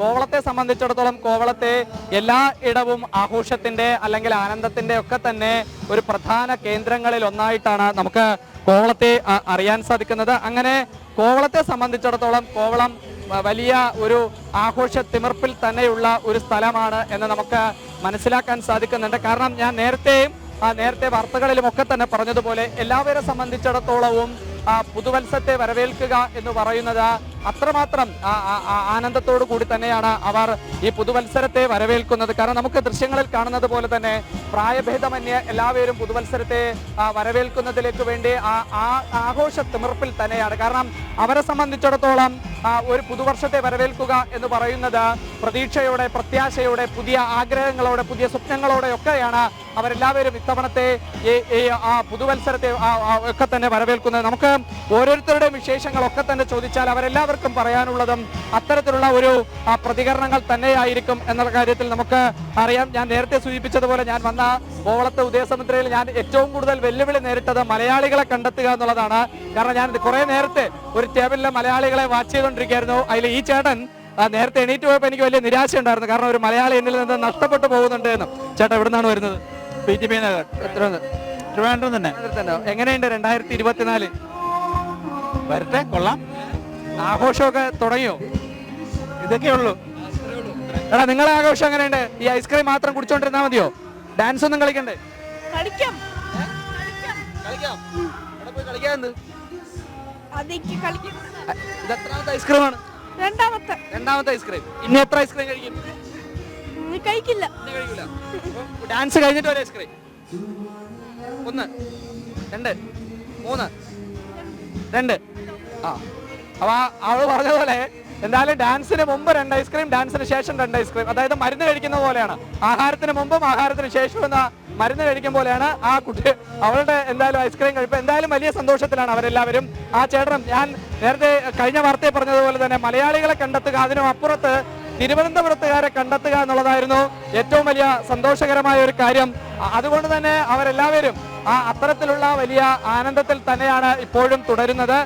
കോവളത്തെ സംബന്ധിച്ചിടത്തോളം കോവളത്തെ എല്ലാ ഇടവും ആഘോഷത്തിന്റെ അല്ലെങ്കിൽ ആനന്ദത്തിന്റെ ഒക്കെ തന്നെ ഒരു പ്രധാന കേന്ദ്രങ്ങളിൽ ഒന്നായിട്ടാണ് നമുക്ക് കോവളത്തെ അറിയാൻ സാധിക്കുന്നത്. അങ്ങനെ കോവളത്തെ സംബന്ധിച്ചിടത്തോളം കോവളം വലിയ ഒരു ആഘോഷ തിമിർപ്പിൽ തന്നെയുള്ള ഒരു സ്ഥലമാണ് എന്ന് നമുക്ക് മനസ്സിലാക്കാൻ സാധിക്കുന്നുണ്ട്. കാരണം ഞാൻ നേരത്തെയും ആ നേരത്തെ വാർത്തകളിലും ഒക്കെ തന്നെ പറഞ്ഞതുപോലെ എല്ലാവരെ സംബന്ധിച്ചിടത്തോളവും പുതുവത്സരത്തെ വരവേൽക്കുക എന്ന് പറയുന്നത് അത്രമാത്രം ആനന്ദത്തോടു കൂടി തന്നെയാണ് അവർ ഈ പുതുവത്സരത്തെ വരവേൽക്കുന്നത്. കാരണം നമുക്ക് ദൃശ്യങ്ങളിൽ കാണുന്നത് പോലെ തന്നെ പ്രായഭേദമന്യ എല്ലാവരും പുതുവത്സരത്തെ വരവേൽക്കുന്നതിലേക്ക് വേണ്ടി ആ ആഘോഷ തിമിർപ്പിൽ തന്നെയാണ്. കാരണം അവരെ സംബന്ധിച്ചിടത്തോളം ഒരു പുതുവർഷത്തെ വരവേൽക്കുക എന്ന് പറയുന്നത് പ്രതീക്ഷയോടെ പ്രത്യാശയോടെ പുതിയ ആഗ്രഹങ്ങളോടെ പുതിയ സ്വപ്നങ്ങളോടെ ഒക്കെയാണ് അവരെല്ലാവരും ഇത്തവണത്തെ ഈ ആ പുതുവത്സരത്തെ ഒക്കെ തന്നെ വരവേൽക്കുന്നത്. നമുക്ക് ഓരോരുത്തരുടെയും വിശേഷങ്ങളൊക്കെ തന്നെ ചോദിച്ചാൽ അവരെല്ലാവർക്കും പറയാനുള്ളതും അത്തരത്തിലുള്ള ഒരു പ്രതികരണങ്ങൾ തന്നെയായിരിക്കും എന്നുള്ള കാര്യത്തിൽ നമുക്ക് അറിയാം. ഞാൻ നേരത്തെ സൂചിപ്പിച്ചതുപോലെ ഞാൻ വന്ന കോവളത്തെ ഉദയസമുദ്രയിൽ ഞാൻ ഏറ്റവും കൂടുതൽ വെല്ലുവിളി നേരിട്ടത് മലയാളികളെ കണ്ടെത്തുക എന്നുള്ളതാണ്. കാരണം ഞാൻ കുറെ നേരത്തെ ഒരു ടേബിളിലെ മലയാളികളെ വാച്ച് ചെയ്തുകൊണ്ടിരിക്കുകയായിരുന്നു. അതിൽ ഈ ചേട്ടൻ നേരത്തെ എണീറ്റ് പോയപ്പോൾ എനിക്ക് വലിയ നിരാശ ഉണ്ടായിരുന്നു കാരണം ഒരു മലയാളി എന്നിൽ നിന്ന് നഷ്ടപ്പെട്ടു പോകുന്നുണ്ട് എന്ന്. ചേട്ടാ എവിടെ നിന്നാണ് വരുന്നത്? പി. ടി. പി. നഗർ. എത്ര ട്രിവാൻഡ്രം തന്നെ എങ്ങനെയുണ്ട് രണ്ടായിരത്തി ഇരുപത്തിനാല്? വരട്ടെ കൊള്ളാം. ആഘോഷമൊക്കെ തുടങ്ങിയോ? ഇതൊക്കെ ഉള്ളൂ എടാ നിങ്ങളെ ആഘോഷം എങ്ങനെയുണ്ട്? ഈ ഐസ്ക്രീം മാത്രം കുടിച്ചോണ്ടിരുന്നാ മതിയോ? ഡാൻസ് ഒന്നും കളിക്കണ്ടേ? കളിക്കാം. കളിക്കാൻ ഇത് എത്രാമത്തെ ഐസ്ക്രീമാണ് രണ്ടാമത്തെ. രണ്ടാമത്തെ ഐസ്ക്രീം ഇനി എത്ര ഐസ്ക്രീം കഴിക്കും? ഉം, കഴിക്കില്ല. ഇനി കഴിക്കൂല. ഡാൻസ് കഴിഞ്ഞിട്ട് ഒരു ഐസ്ക്രീം ഒന്ന് രണ്ട് മൂന്ന് രണ്ട്. ആ. അപ്പൊ അവൾ പറഞ്ഞ പോലെ എന്തായാലും ഡാൻസിന് മുമ്പ് രണ്ട് ഐസ്ക്രീം ഡാൻസിന് ശേഷം രണ്ട് ഐസ്ക്രീം അതായത് മരുന്ന് കഴിക്കുന്ന പോലെയാണ്. ആഹാരത്തിന് മുമ്പും ആഹാരത്തിന് ശേഷവും എന്ന മരുന്ന് കഴിക്കും പോലെയാണ് ആ കുട്ടി അവളുടെ എന്തായാലും ഐസ്ക്രീം കഴിപ്പ്. എന്തായാലും വലിയ സന്തോഷത്തിലാണ് അവരെല്ലാവരും. ആ ചേട്ടനും ഞാൻ നേരത്തെ കഴിഞ്ഞ വാർത്തയെ പറഞ്ഞതുപോലെ തന്നെ മലയാളികളെ കണ്ടെത്തുക അതിനും അപ്പുറത്ത് തിരുവനന്തപുരത്തുകാരെ കണ്ടെത്തുക എന്നുള്ളതായിരുന്നു ഏറ്റവും വലിയ സന്തോഷകരമായ ഒരു കാര്യം. അതുകൊണ്ട് തന്നെ അവരെല്ലാവരും ആ അത്തരത്തിലുള്ള വലിയ ആനന്ദത്തിൽ തന്നെയാണ് ഇപ്പോഴും തുടരുന്നത്.